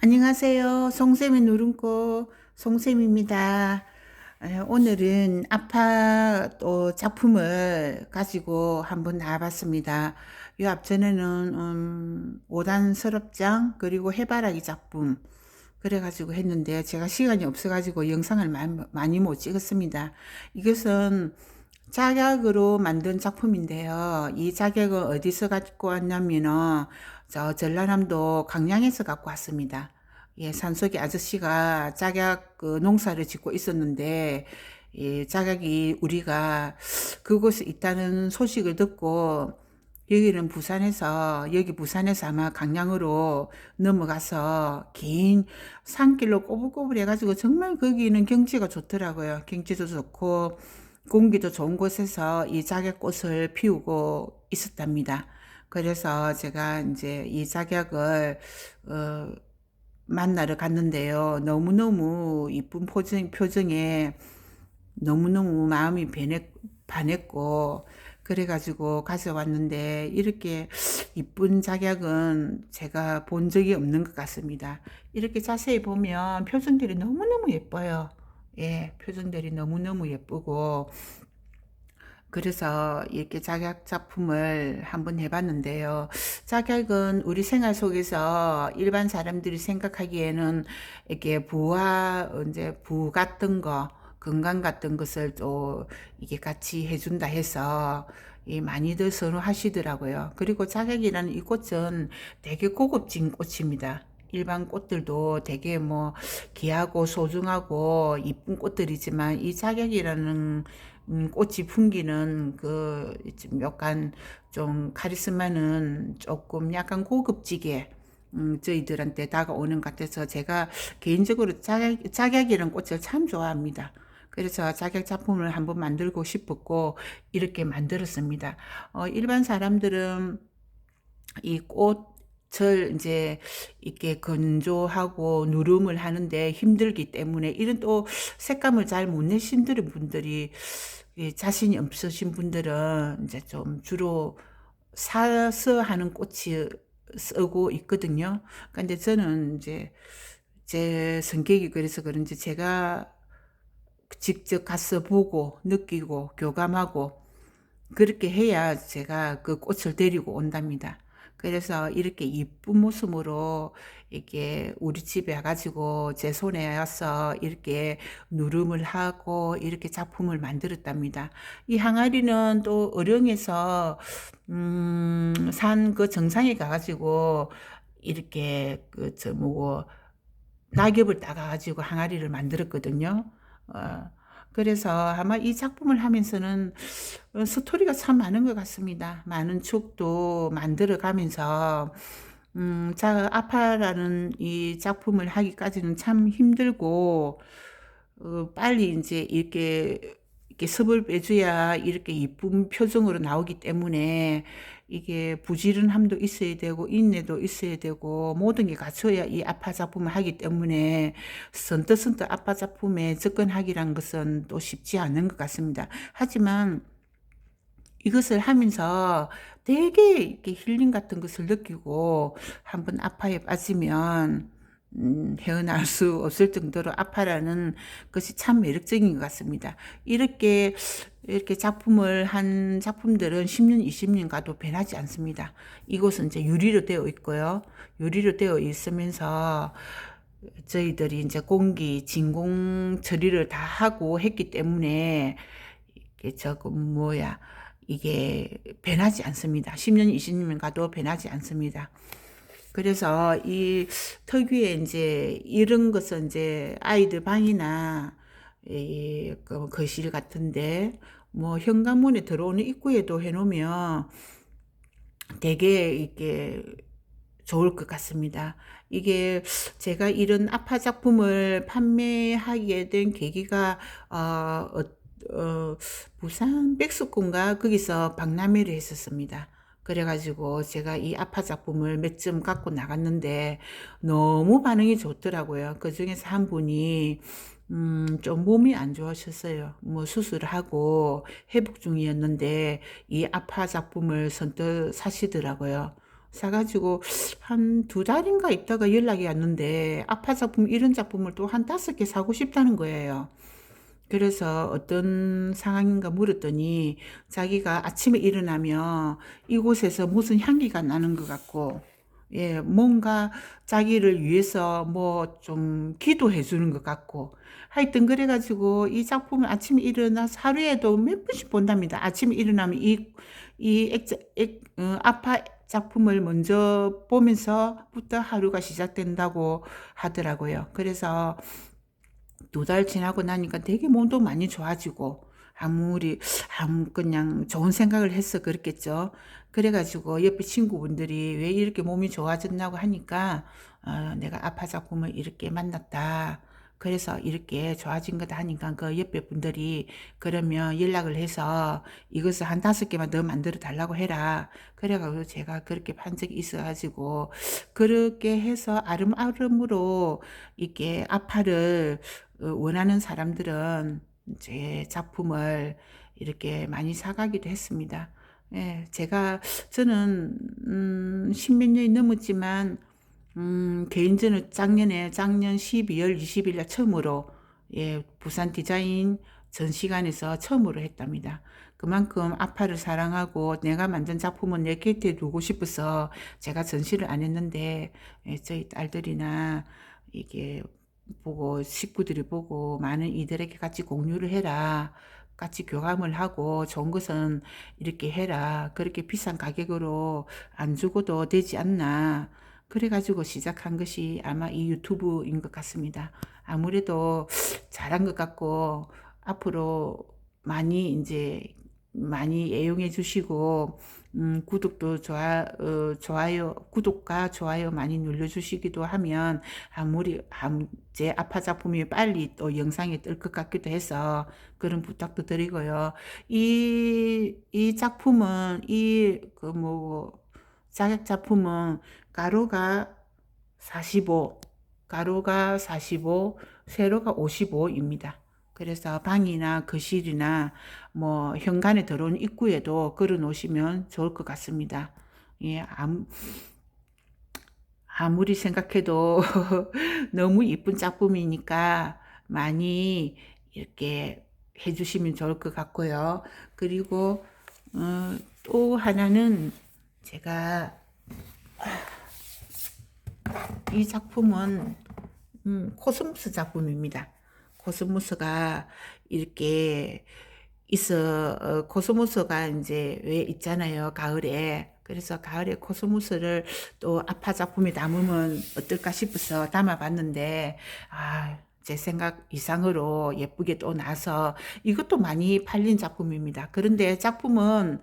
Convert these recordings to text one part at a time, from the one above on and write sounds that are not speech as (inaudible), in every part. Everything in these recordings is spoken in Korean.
안녕하세요. 송쌤의 누른꽃 송쌤입니다. 에, 오늘은 아파 또 작품을 가지고 한번 나와봤습니다. 이 앞전에는 음, 5단 서랍장 그리고 해바라기 작품 그래가지고 했는데 제가 시간이 없어가지고 영상을 많이, 많이 못 찍었습니다. 이것은 작약으로 만든 작품인데요. 이 작약은 어디서 갖고 왔냐면은 저 전라남도 강양에서 갖고 왔습니다. 예, 산속에 아저씨가 작약 그 농사를 짓고 있었는데 예, 작약이 우리가 그곳에 있다는 소식을 듣고 여기는 부산에서 여기 부산에서 아마 강양으로 넘어가서 긴 산길로 꼬불꼬불 해가지고 정말 거기는 경치가 좋더라고요. 경치도 좋고 공기도 좋은 곳에서 이 작약꽃을 피우고 있었답니다. 그래서 제가 이제 이 작약을 어, 만나러 갔는데요. 너무너무 이쁜 표정, 표정에 너무너무 마음이 변했, 반했고, 그래가지고 가져왔는데, 이렇게 이쁜 작약은 제가 본 적이 없는 것 같습니다. 이렇게 자세히 보면 표정들이 너무너무 예뻐요. 예, 표정들이 너무너무 예쁘고, 그래서 이렇게 작약 작품을 한번 해봤는데요. 작약은 우리 생활 속에서 일반 사람들이 생각하기에는 이렇게 부와 이제 부 같은 거, 건강 같은 것을 또 이게 같이 해준다 해서 이 많이들 선호하시더라고요. 그리고 작약이라는 이 꽃은 되게 고급진 꽃입니다. 일반 꽃들도 되게 뭐 귀하고 소중하고 이쁜 꽃들이지만 이 작약이라는 음, 꽃이 풍기는 그 약간 좀 카리스마는 조금 약간 고급지게 음, 저희들한테 다가오는 것 같아서 제가 개인적으로 작약, 작약이라는 꽃을 참 좋아합니다. 그래서 자격 작품을 한번 만들고 싶었고 이렇게 만들었습니다. 어, 일반 사람들은 이 꽃을 이제 이렇게 건조하고 누름을 하는데 힘들기 때문에 이런 또 색감을 잘 못 내신 분들이 자신이 없으신 분들은 이제 좀 주로 사서 하는 꽃이 쓰고 있거든요. 근데 저는 이제 제 성격이 그래서 그런지 제가 직접 가서 보고 느끼고 교감하고 그렇게 해야 제가 그 꽃을 데리고 온답니다. 그래서 이렇게 이쁜 모습으로 이렇게 우리 집에 와가지고 제 손에 와서 이렇게 누름을 하고 이렇게 작품을 만들었답니다. 이 항아리는 또 어령에서 음, 산 그 정상에 가가지고 이렇게 그 저 뭐고 낙엽을 따가지고 항아리를 만들었거든요. 어, 그래서 아마 이 작품을 하면서는 어, 스토리가 참 많은 것 같습니다. 많은 추억도 만들어 가면서, 음, 자, 아파라는 이 작품을 하기까지는 참 힘들고, 어, 빨리 이제 이렇게, 이렇게 섭을 빼줘야 이렇게 이쁜 표정으로 나오기 때문에 이게 부지런함도 있어야 되고 인내도 있어야 되고 모든 게 갖춰야 이 아파 작품을 하기 때문에 선뜻선뜻 아파 작품에 접근하기란 것은 또 쉽지 않은 것 같습니다. 하지만 이것을 하면서 되게 이렇게 힐링 같은 것을 느끼고 한번 아파에 빠지면 음, 헤어날 수 없을 정도로 아파라는 것이 참 매력적인 것 같습니다. 이렇게 이렇게 작품을 한 작품들은 10년, 20년 가도 변하지 않습니다. 이곳은 이제 유리로 되어 있고요. 유리로 되어 있으면서 저희들이 이제 공기, 진공 처리를 다 하고 했기 때문에 이게 저거 뭐야 이게 변하지 않습니다. 10년, 20년 가도 변하지 않습니다. 그래서 이 특유의 이제 이런 것은 이제 아이들 방이나 이그 거실 같은데 뭐 현관문에 들어오는 입구에도 해놓으면 되게 이게 좋을 것 같습니다. 이게 제가 이런 아파 작품을 판매하게 된 계기가 어, 어, 어 부산 백숙군가 거기서 박람회를 했었습니다. 그래가지고 제가 이 아파 작품을 몇 점 갖고 나갔는데 너무 반응이 좋더라고요. 그 중에서 한 분이 음, 좀 몸이 안 좋으셨어요. 뭐 수술을 하고 회복 중이었는데 이 아파 작품을 선뜻 사시더라고요. 사가지고 한 두 달인가 있다가 연락이 왔는데 아파 작품 이런 작품을 또 한 다섯 개 사고 싶다는 거예요. 그래서 어떤 상황인가 물었더니 자기가 아침에 일어나면 이곳에서 무슨 향기가 나는 것 같고 예, 뭔가 자기를 위해서 뭐 좀 기도해 주는 것 같고 하여튼 그래가지고 이 작품을 아침에 일어나서 하루에도 몇 번씩 본답니다. 아침에 일어나면 이, 이 액, 액, 어, 아파 작품을 먼저 보면서부터 하루가 시작된다고 하더라고요. 그래서 두 달 지나고 나니까 되게 몸도 많이 좋아지고 아무리 아무 그냥 좋은 생각을 해서 그랬겠죠. 그래가지고 옆에 친구분들이 왜 이렇게 몸이 좋아졌냐고 하니까 어, 내가 아파 작품을 이렇게 만났다. 그래서 이렇게 좋아진 거다 하니까 그 옆에 분들이 그러면 연락을 해서 이것을 한 다섯 개만 더 만들어 달라고 해라. 그래가지고 제가 그렇게 판 적이 있어가지고 그렇게 해서 아름아름으로 이렇게 아파를 어, 원하는 사람들은 제 작품을 이렇게 많이 사가기도 했습니다. 예, 제가 저는 음, 십몇 년이 넘었지만 음, 개인전을 작년에 작년 12월 20일 날 처음으로 예, 부산 디자인 전시관에서 처음으로 했답니다. 그만큼 아파를 사랑하고 내가 만든 작품은 내 곁에 두고 싶어서 제가 전시를 안 했는데 예, 저희 딸들이나 이게 보고 식구들이 보고 많은 이들에게 같이 공유를 해라. 같이 교감을 하고 좋은 것은 이렇게 해라. 그렇게 비싼 가격으로 안 주고도 되지 않나. 그래가지고 시작한 것이 아마 이 유튜브인 것 같습니다. 아무래도 잘한 것 같고 앞으로 많이 이제 많이 애용해 주시고 음, 구독도 좋아, 어, 좋아요, 구독과 좋아요 많이 눌러 주시기도 하면 아무리 암, 제 아파 작품이 빨리 또 영상에 뜰 것 같기도 해서 그런 부탁도 드리고요. 이, 이 작품은 이그뭐 자격 작품은 가로가 45, 가로가 45, 세로가 55입니다. 그래서 방이나 거실이나 뭐 현관에 들어온 입구에도 걸어 놓으시면 좋을 것 같습니다. 예, 아무, 아무리 생각해도 (laughs) 너무 이쁜 작품이니까 많이 이렇게 해주시면 좋을 것 같고요. 그리고 어, 또 하나는 제가 이 작품은 음, 코스모스 작품입니다. 코스모스가 이렇게 있어 어, 코스모스가 이제 왜 있잖아요 가을에 그래서 가을에 코스모스를 또 아파 작품에 담으면 어떨까 싶어서 담아봤는데 아. 제 생각 이상으로 예쁘게 또 나서 이것도 많이 팔린 작품입니다. 그런데 작품은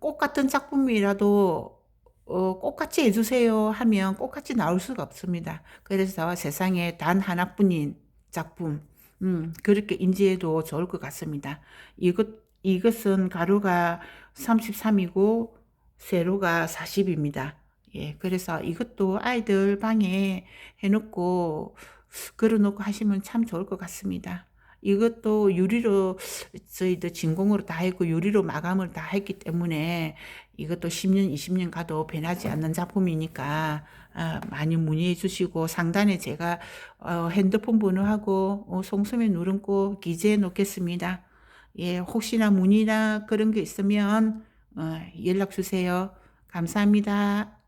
꽃 같은 작품이라도 어, 꽃같이 해주세요 하면 꽃같이 나올 수가 없습니다. 그래서 세상에 단 하나뿐인 작품, 음, 그렇게 인지해도 좋을 것 같습니다. 이것, 이것은 가루가 33이고, 세로가 40입니다. 예, 그래서 이것도 아이들 방에 해놓고, 걸어놓고 하시면 참 좋을 것 같습니다. 이것도 유리로 저희도 진공으로 다 했고 유리로 마감을 다 했기 때문에 이것도 10년, 20년 가도 변하지 않는 작품이니까 아, 많이 문의해 주시고 상단에 제가 어, 핸드폰 번호하고 어, 송수면 누른고 기재해 놓겠습니다. 예, 혹시나 문의나 그런 게 있으면 어, 연락 주세요. 감사합니다.